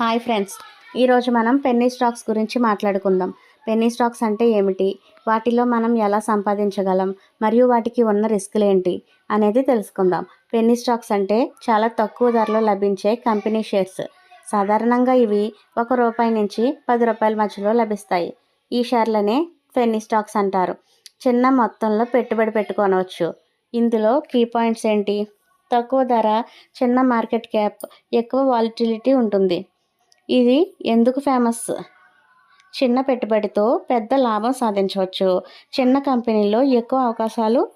Hi friends. ఈరోజు మనం Penney stocks గురించి మాట్లాడుకుందాం. పెన్నీ స్టాక్స్ అంటే ఏమిటి? వాటిలో మనం ఎలా సంపాదించగలం? మరియు వాటికి ఉన్న రిస్క్లు ఏంటి? అనేది తెలుసుకుందాం. పెన్నీ స్టాక్స్ అంటే చాలా తక్కువ ధరలో లభించే కంపెనీ షేర్స్. సాధారణంగా ఇవి ఒక రూపాయి నుంచి పది రూపాయల మధ్యలో లభిస్తాయి. ఈ షేర్లనే పెన్నీ స్టాక్స్ అంటారు. చిన్న మొత్తంలో పెట్టుబడి పెట్టుకోనవచ్చు ఇందులో కీ పాయింట్స్ ఏంటి? తక్కువ ధర చిన్న మార్కెట్ క్యాప్ ఎక్కువ వాలిటిలిటీ ఉంటుంది. ఇది ఎందుకు ఫేమస్ చిన్న పెట్టుబడితో పెద్ద లాభం సాధించవచ్చు. చిన్న కంపెనీలో ఎక్కువ అవకాశాలు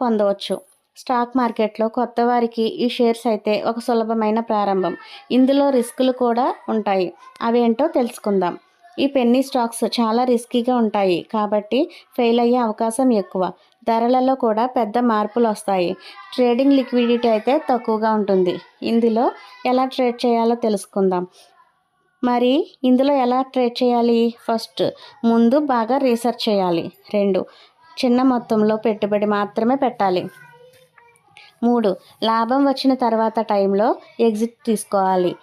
పొందవచ్చు. స్టాక్ మార్కెట్లో కొత్త వారికి ఈ షేర్స్ అయితే ఒక సులభమైన ప్రారంభం. ఇందులో రిస్కులు కూడా ఉంటాయి. అవేంటో తెలుసుకుందాం. ఈ పెన్నీ స్టాక్స్ చాలా రిస్కీగా ఉంటాయి. కాబట్టి ఫెయిల్ అయ్యే అవకాశం ఎక్కువ. ధరలలో కూడా పెద్ద మార్పులు వస్తాయి. ట్రేడింగ్ లిక్విడిటీ అయితే తక్కువగా ఉంటుంది. ఇందులో ఎలా ట్రేడ్ చేయాలో తెలుసుకుందాం. మరి ఇందులో ఎలా ట్రేడ్ చేయాలి? ఫస్ట్ ముందు బాగా రీసెర్చ్ చేయాలి. రెండు చిన్న మొత్తంలో పెట్టుబడి మాత్రమే పెట్టాలి. మూడు లాభం వచ్చిన తర్వాత టైంలో ఎగ్జిట్ తీసుకోవాలి.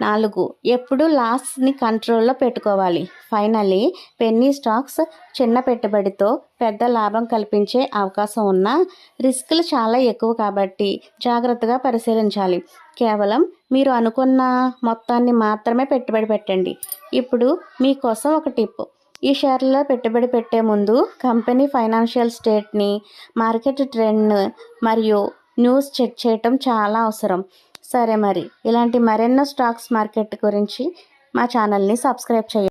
నాలుగు. ఎప్పుడు లాస్ని కంట్రోల్లో పెట్టుకోవాలి. ఫైనల్లీ పెన్నీ స్టాక్స్ చిన్న పెట్టుబడితో పెద్ద లాభం కల్పించే అవకాశం ఉన్న రిస్క్లు చాలా ఎక్కువ కాబట్టి జాగ్రత్తగా పరిశీలించాలి. కేవలం మీరు అనుకున్న మొత్తాన్ని మాత్రమే పెట్టుబడి పెట్టండి. ఇప్పుడు మీకోసం ఒక టిప్. ఈ షేర్లో పెట్టుబడి పెట్టే ముందు కంపెనీ ఫైనాన్షియల్ స్టేట్ని మార్కెట్ ట్రెండ్ మరియు న్యూస్ చెక్ చేయటం చాలా అవసరం. సరే మరి. ఇలాంటి మరెన్నో స్టాక్స్ మార్కెట్ గురించి మా ఛానల్ని సబ్స్క్రైబ్ చేయండి